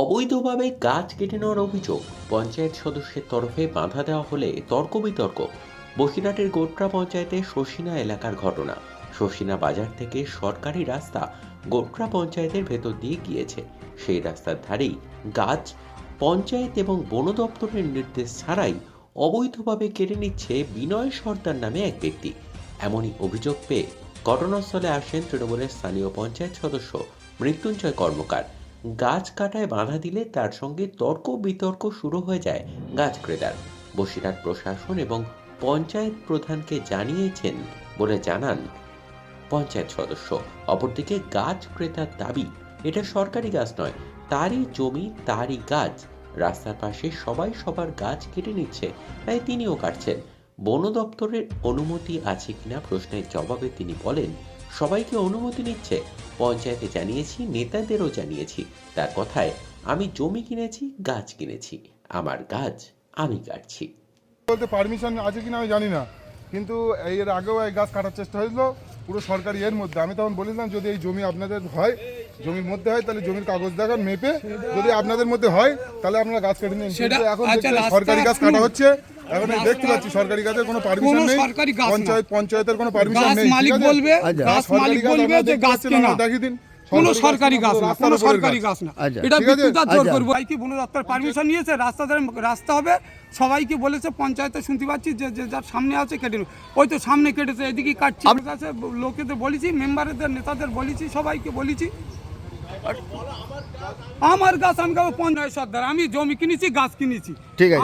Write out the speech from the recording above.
অবৈধভাবে গাছ কেটে নেওয়ার অভিযোগ পঞ্চায়েত সদস্যের তরফে বাধা দেওয়া হলে তর্ক বিতর্ক বসিরহাটের গোটরা পঞ্চায়েতের শশিনা এলাকার ঘটনা। শশিনা বাজার থেকে সরকারি রাস্তা গোটরা পঞ্চায়েতের ভেতর দিয়ে গিয়েছে। সেই রাস্তার ধারেই গাছ, পঞ্চায়েত এবং বন দপ্তরের নির্দেশ ছাড়াই অবৈধভাবে কেটে নিচ্ছে বিনয় সর্দার নামে এক ব্যক্তি। এমনই অভিযোগ পেয়ে ঘটনাস্থলে আসেন তৃণমূলের স্থানীয় পঞ্চায়েত সদস্য মৃত্যুঞ্জয় কর্মকার। গাছ কাটায় বাধা দিলে তার সঙ্গে তর্ক বিতর্ক শুরু হয়ে যায় গাছ ক্রেতার। বসিরহাট প্রশাসন এবং পঞ্চায়েত প্রধানকে জানিয়েছেন বলে জানান পঞ্চায়েত সদস্য। অপরদিকে গাছ ক্রেতার দাবি, এটা সরকারি গাছ নয়, তারই জমি, তারই গাছ। রাস্তার পাশে সবাই সবার গাছ কেটে নিচ্ছে, তাই তিনিও কাটছেন। বন দপ্তরের অনুমতি আছে কিনা প্রশ্নের জবাবে তিনি বলেন সবাইকে অনুমতি নিচ্ছে। পঞ্চায়েতে জানিয়েছি নেতাদেরও জানিয়েছি। তার কথায় আমি জমি কিনেছি গাছ কিনেছি। আমার গাছ আমি কাটছি। বলতে পারমিশন আছে কিনা আমি জানি না। কিন্তু এর আগেও এই গাছ কাটার চেষ্টা হয়েছিল পুরো সরকারি এর মধ্যে। আমি তখন বলেছিলাম যদি এই জমি আপনাদের হয় জমির মধ্যে হয় তাহলে জমির কাগজ দেখান মেপে। যদি আপনাদের মধ্যে হয় তাহলে আপনারা গাছ কেটে নিন। সেটা- এখন আচ্ছা, সরকারি গাছ কাটা হচ্ছে। এখন দেখতে পাচ্ছি সরকারি গাছের কোনো পারমিশন নেই সরকারি গাছ পঞ্চায়েত পঞ্চায়েতের কোনো পারমিশন নেই মালিক বলবে। গাছ মালিক বলবে যে গাছ কেনা দেখিয়ে দিন কোনো সরকারি গাছ না কোনো সরকারি গাছ। গাছ না। এটা ঠিক জোর। করব সবাইকে বন দপ্তর পারমিশন নিয়েছে রাস্তা ধারে রাস্তা হবে সবাইকে বলেছে পঞ্চায়েতে শুনতে পাচ্ছি যে যে যার সামনে আছে কেটে। ওই তো সামনে কেটেছে এদিকে কাটছি আমার কাছে লোকেদের বলেছি মেম্বারদের নেতাদের বলেছি সবাইকে বলেছি আমার গাছ আমি পঞ্চায়েত সর্দার আমি জমি কিনেছি গাছ কিনেছি ঠিক আছে।